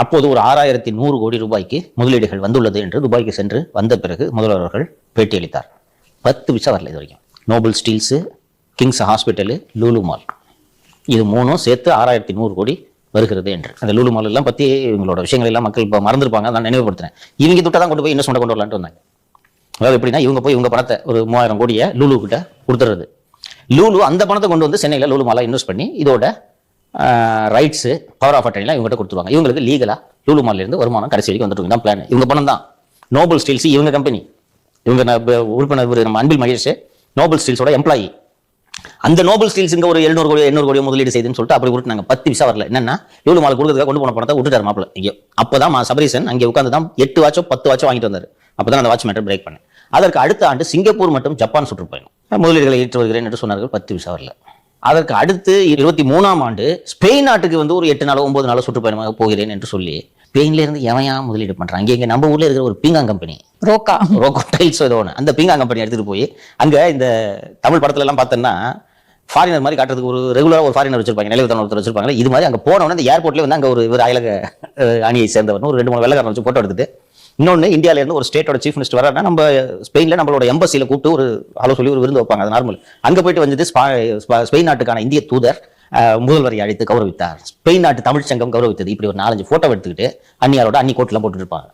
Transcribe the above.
அப்போது ஒரு ஆறாயிரத்தி நூறு கோடி ரூபாய்க்கு முதலீடுகள் வந்துள்ளது என்று துபாய்க்கு சென்று வந்த பிறகு முதல்வர் அவர்கள் பேட்டியளித்தார். பத்து விசா வரல இது வரைக்கும். Noble steels kings hospital Lulu mall இது மூணும் சேர்த்து ஆறாயிரத்தி நூறு கோடி வருகிறது என்று. அந்த லூலு மால் எல்லாம் பற்றி இவங்களோட விஷயங்கள் எல்லாம் மக்கள் இப்போ மறந்துருப்பாங்க நான் நினைவுபடுத்துறேன். இவங்க துட்டை தான் கொண்டு போய் இன்வெஸ்ட்மெண்ட் கொண்டு வரலான்ட்டு வந்தாங்க. அதாவது எப்படின்னா இவங்க போய் இவங்க பணத்தை ஒரு மூவாயிரம் கோடியை லூலு கிட்ட கொடுத்துறது. லூலு அந்த பணத்தை கொண்டு வந்து சென்னையில் லூலு மாலை இன்வெஸ்ட் பண்ணி இதோட ரைட்ஸு பவர் ஆஃப் அட்டனிலாம் இவங்ககிட்ட கொடுத்துருவாங்க. இவங்களுக்கு லீகலாக லூலு மாலிருந்து வருமானம் கடைசி வரைக்கும் வந்துட்டு தான் பிளான் இவங்க பணம் தான். நோபல் ஸ்டீல்ஸ் இவங்க கம்பெனி இவங்க உறுப்பினர் நம்ம அன்பில் மகேஷ். நோபல் ஸ்டீல்ஸோட எம்ப்ளாயி அந்த நோபல் ஸ்டீல்ஸுங்க ஒரு எழுநூறு கோடி எண்ணூறு கோடி முதலீடு செய்துன்னு சொல்லிட்டு அப்படி விட்டுனாங்க பத்து விசா வரல. என்னன்னா லூலு மாலை கொடுக்குறதுக்காக கொண்டு போன பணத்தை விட்டுட்டாரு மாப்பிள்ள. இங்கே அப்போ தான் சபரீசன் அங்கே உட்காந்து தான் எட்டு வாட்சோ பத்து வாட்சோ வாங்கிட்டு வந்தார். அப்போ தான் அந்த வாட்ச் மேட்டர் பிரேக் பண்ணேன். அதற்கு அடுத்த ஆண்டு சிங்கப்பூர் மற்றும் ஜப்பான் சுற்றுப்பயணம். முதலீடுகளை ஏற்று வருகிறேன் என்று சொன்னார்கள். பத்து விசா வரல. அதற்கு அடுத்து இருபத்தி மூணாம் ஆண்டு ஸ்பெயின் நாட்டுக்கு வந்து ஒரு எட்டு நாளோ ஒன்பது நாளோ சுற்றுப்பயணமாக போகிறேன் என்று சொல்லி ஸ்பெயின்ல இருந்து எவன் முதலீடு அங்கே இங்க நம்ம ஊர்ல இருக்கிற ஒரு பீங்காங் கம்பெனி. ரோக்கா. ரோக்கோ டைல்ஸ் ஏதோ ஒன்று அந்த பீங்கா கம்பெனி எடுத்துட்டு போய் அங்க இந்த தமிழ் படத்துல எல்லாம் பார்த்தோன்னா ஃபாரினர் மாதிரி காட்டுறதுக்கு ஒரு ரெகுலரா ஒரு ஃபாரினர் வச்சிருப்பாங்க. நிலைவு ஒருத்தர் வச்சிருப்பாங்க இது மாதிரி அங்க போன உடனே இந்த ஏர்போர்ட்ல வந்து அங்க ஒரு இவர் அயலக அணியை சேர்ந்தவர். ஒரு ரெண்டு மூணு வெள்ளக்காரன் வச்சு போட்டோ எடுத்துட்டு இன்னொன்னு இந்தியால இருந்து ஒரு ஸ்டேட்டோட சீஃப் மினிஸ்டர் வராருன்னா நம்ம ஸ்பெயின்ல நம்மளோட எம்பசியில் கூப்பிட்டு ஒரு ஆலோ சொல்லி ஒரு விருந்து வைப்பாங்க. அது நார்மல் அங்க போயிட்டு வந்து ஸ்பெயின் நாட்டுக்கான இந்திய தூதர் முதல்வரை அழைத்து கௌரவித்தார். ஸ்பெயின் நாட்டு தமிழ்ச்சங்கம் கௌரவித்தது. இப்படி ஒரு நாலஞ்சு போட்டோ எடுத்துக்கிட்டு அன்னியாரோட அன்னி கோட்டெலாம் போட்டுட்டு இருப்பாங்க.